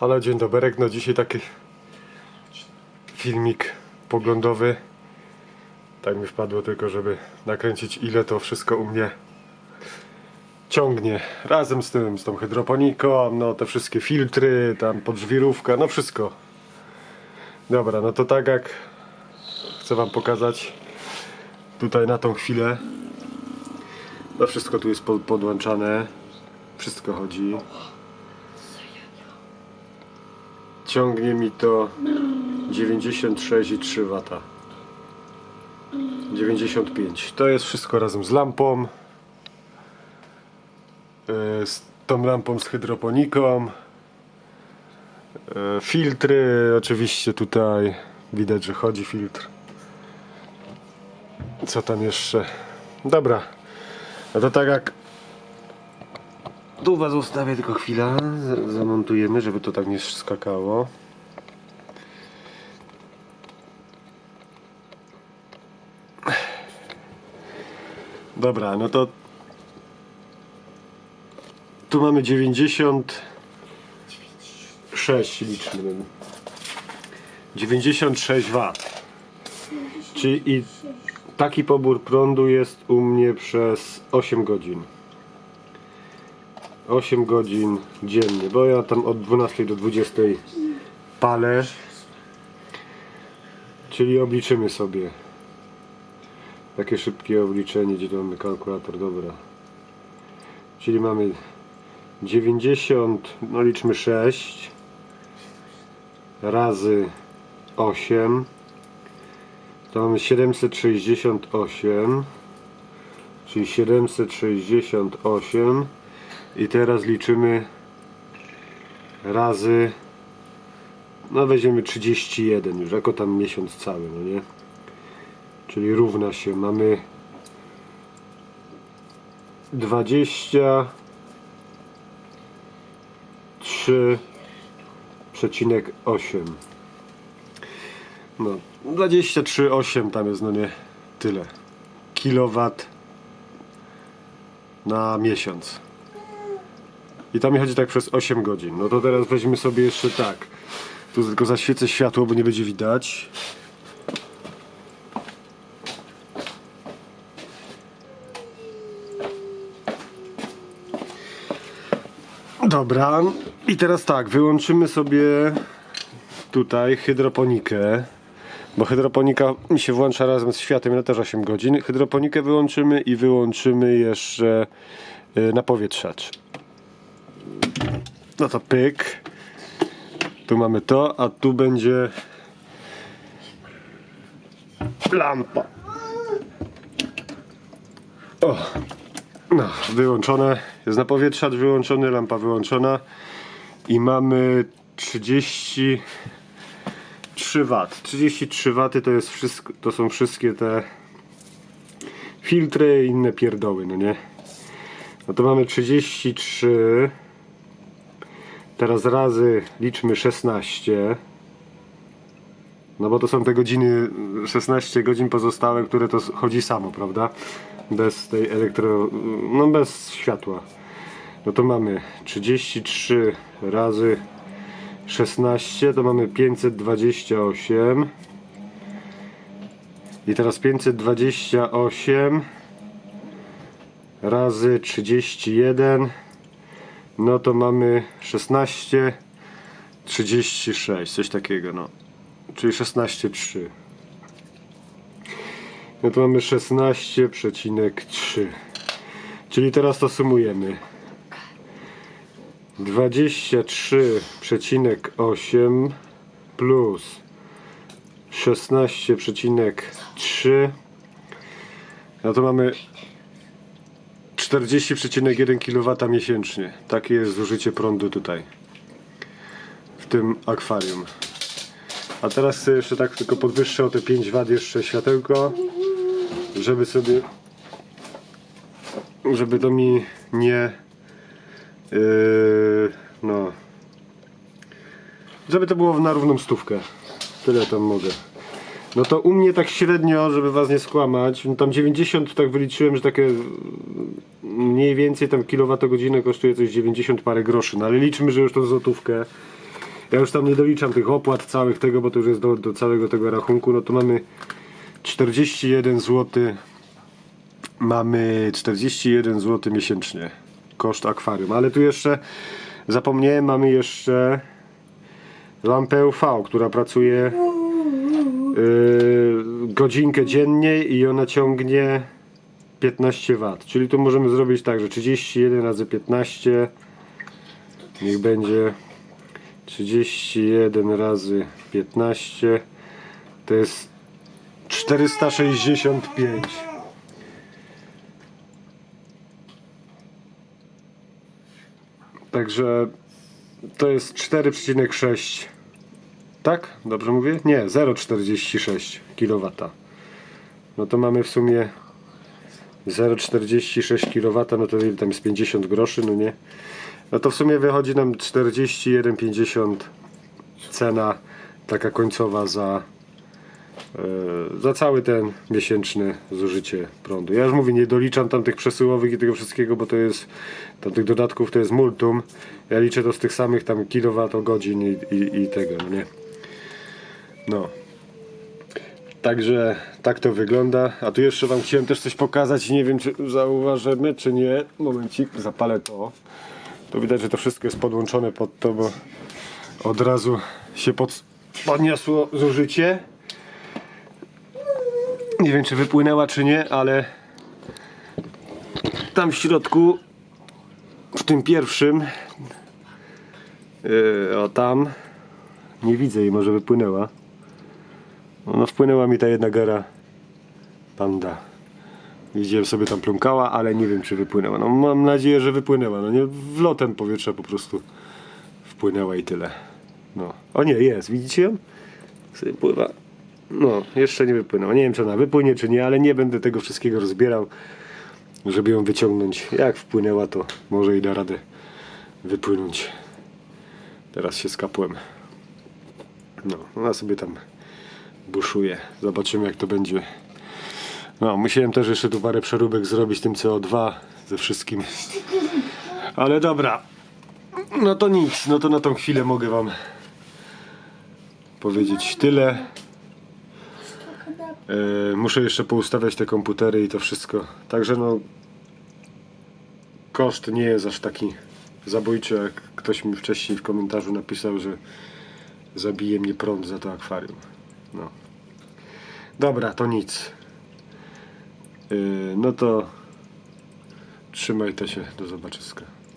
Halo, dzień dobry. No dzisiaj taki filmik poglądowy. Tak mi wpadło tylko, żeby nakręcić ile to wszystko u mnie ciągnie. Razem z tym, z tą hydroponiką, no te wszystkie filtry, tam podżwirówka, no wszystko. Dobra, no to tak jak chcę wam pokazać tutaj na tą chwilę. No wszystko tu jest po- podłączane. Wszystko chodzi. Ciągnie mi to 96,3 W. 95. To jest wszystko razem z lampą. Yy, Z tą lampą z hydroponiką. Yy, Filtry, oczywiście tutaj widać, że chodzi filtr. Co tam jeszcze? Dobra. No to tak jak tu was ustawię tylko chwila, z- zamontujemy, żeby to tak nie skakało. Dobra, no to tu mamy 96 liczmy. 96 W. Czyli i taki pobór prądu jest u mnie przez 8 godzin. 8 godzin dziennie, bo ja tam od 12 do 20 palę. Czyli obliczymy sobie. Takie szybkie obliczenie, gdzie mamy kalkulator, dobra. Czyli mamy 90, no liczmy 6 razy 8 to mamy 768 czyli 768 i teraz liczymy razy no weźmiemy 31 już jako tam miesiąc cały no nie? Czyli równa się mamy 23,8 no 23,8 tam jest no nie tyle. Kilowat na miesiąc i tam chodzi tak przez 8 godzin. No to teraz weźmy sobie jeszcze tak. Tu tylko zaświecę światło, bo nie będzie widać. Dobra. I teraz tak, wyłączymy sobie tutaj hydroponikę. Bo hydroponika mi się włącza razem z światłem, ja też 8 godzin. Hydroponikę wyłączymy i wyłączymy jeszcze y, napowietrzacz. No to pyk. Tu mamy to, a tu będzie lampa. O, no, wyłączone. Jest napowietrzacz wyłączony, lampa wyłączona. I mamy 33 W. 33 W to jest wszystko, to są wszystkie te filtry i inne pierdoły, no nie? No to mamy 33 Teraz razy liczmy 16. No bo to są te godziny, 16 godzin pozostałe, które to chodzi samo, prawda? Bez tej elektro... no bez światła. No to mamy 33 razy 16, to mamy 528. I teraz 528 razy 31 no to mamy 16 36 coś takiego no. Czyli 16,3 no to mamy 16,3 czyli teraz to sumujemy. 23,8 plus 16,3 no to mamy 40,1 kW miesięcznie. Takie jest zużycie prądu tutaj. W tym akwarium. A teraz sobie jeszcze tak tylko podwyższę o te 5 W jeszcze światełko, żeby sobie żeby to mi nie yy, no żeby to było na równą stówkę. Tyle tam mogę. No to u mnie tak średnio, żeby was nie skłamać, tam 90 tak wyliczyłem, że takie mniej więcej tam kilowatogodzinę kosztuje coś 90 parę groszy, no ale liczmy, że już to złotówkę. Ja już tam nie doliczam tych opłat całych tego, bo to już jest do, do całego tego rachunku. No to mamy 41 zł. Mamy 41 zł miesięcznie. Koszt akwarium. Ale tu jeszcze zapomniałem, mamy jeszcze lampę UV, która pracuje yy, godzinkę dziennie i ona ciągnie 15 W. Czyli tu możemy zrobić tak, że 31 razy 15 niech będzie 31 razy 15 to jest 465. Także to jest 4,6 tak? Dobrze mówię? Nie, 0,46 kW. No to mamy w sumie 0,46 kW, no to ile tam jest 50 groszy, no nie? No to w sumie wychodzi nam 41,50 cena taka końcowa za e, za cały ten miesięczny zużycie prądu. Ja już mówię, nie doliczam tam tych przesyłowych i tego wszystkiego, bo to jest tam tych dodatków to jest multum. Ja liczę to z tych samych tam kilowatogodzin i, i, i tego, no nie? No. Także tak to wygląda. A tu jeszcze wam chciałem też coś pokazać. Nie wiem, czy zauważymy, czy nie. Momencik, zapalę to. To widać, że to wszystko jest podłączone pod to, bo od razu się pod, podniosło zużycie. Nie wiem, czy wypłynęła, czy nie, ale tam w środku, w tym pierwszym, yy, o tam, nie widzę jej, może wypłynęła. No wpłynęła mi ta jedna gara panda. Widziałem sobie tam plumkała, ale nie wiem czy wypłynęła. No mam nadzieję, że wypłynęła. No nie wlotem powietrza po prostu wpłynęła i tyle. No. O nie, jest, widzicie ją? Sobie pływa. No, jeszcze nie wypłynęła. Nie wiem czy ona wypłynie czy nie, ale nie będę tego wszystkiego rozbierał, żeby ją wyciągnąć. Jak wpłynęła to może i da radę wypłynąć. Teraz się skapłem. No, ona sobie tam buszuje. Zobaczymy jak to będzie. No, musiałem też jeszcze tu parę przeróbek zrobić tym CO2 ze wszystkim. Ale dobra. No to nic. No to na tą chwilę mogę wam powiedzieć tyle. E, muszę jeszcze poustawiać te komputery i to wszystko. Także no koszt nie jest aż taki zabójczy, jak ktoś mi wcześniej w komentarzu napisał, że zabije mnie prąd za to akwarium. No. Dobra, to nic. Yy, no to trzymaj to się. Do zobaczyska.